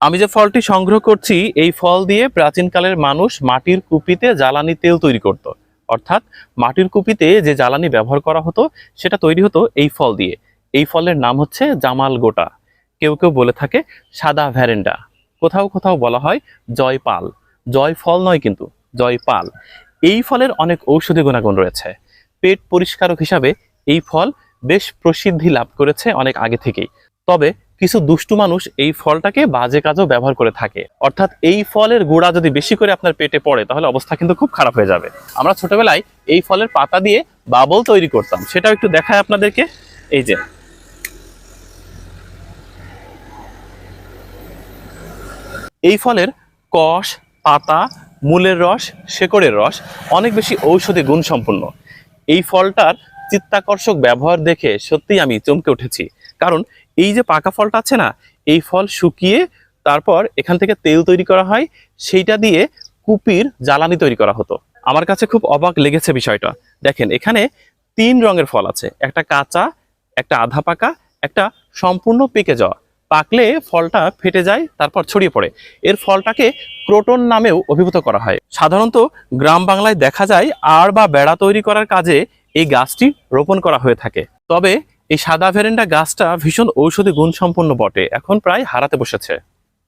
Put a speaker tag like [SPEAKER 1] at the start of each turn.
[SPEAKER 1] আমি যে ফলটি সংগ্রহ করছি, এই ফল দিয়ে প্রাচীনকালের মানুষ মাটির কুপিতে জ্বালানি তেল তৈরি করত। অর্থাৎ মাটির কুপিতে যে জ্বালানি ব্যবহার করা হতো, সেটা তৈরি হতো এই ফল দিয়ে। এই ফলের নাম হচ্ছে জামাল গোটা। কেউ কেউ বলে থাকে সাদা ভ্যারেন্ডা। কোথাও কোথাও বলা হয় জয়পাল। জয় ফল নয় কিন্তু, জয়পাল। এই ফলের অনেক ঔষধি গুণাগুণ রয়েছে। পেট পরিষ্কারক হিসাবে এই ফল বেশ প্রসিদ্ধি লাভ করেছে অনেক আগে থেকেই। তবে কিছু দুষ্টু মানুষ এই ফলটাকে বাজে কাজেও ব্যবহার করে থাকে। অর্থাৎ এই ফলের গুঁড়া যদি বেশি করে আপনার পেটে পড়ে, তাহলে অবস্থা কিন্তু খুব খারাপ হয়ে যাবে। আমরা ছোটবেলায় এই ফলের পাতা দিয়ে বাবল তৈরি করতাম। সেটাও একটু দেখায় আপনাদেরকে। এই যে। এই ফলের কষ, পাতা, মূলের রস, শেকড়ের রস অনেক বেশি ঔষধি গুণ সম্পন্ন এই ফলটার চিত্তাকর্ষক ব্যবহার দেখে সত্যিই আমি চমকে উঠেছি। কারণ এই যে পাকা ফলটা আছে না, এই ফল শুকিয়ে তারপর এখান থেকে তেল তৈরি করা হয়, সেইটা দিয়ে কুপির জ্বালানি তৈরি করা হতো। আমার কাছে খুব অবাক লেগেছে বিষয়টা। দেখেন, এখানে তিন রঙের ফল আছে। একটা কাঁচা, একটা আধা পাকা, একটা সম্পূর্ণ পেকে যাওয়া। পাকলে ফলটা ফেটে যায়, তারপর ছড়িয়ে পড়ে। এর ফলটাকে ক্রোটন নামেও অভিভূত করা হয়। সাধারণত গ্রাম বাংলায় দেখা যায় আর বা বেড়া তৈরি করার কাজে এই গাছটি রোপণ করা হয়ে থাকে। তবে এই সাদা ভেরেন্ডা গাছটা ভীষণ ঔষধি গুণসম্পন্ন বটে। এখন প্রায় হারাতে বসেছে।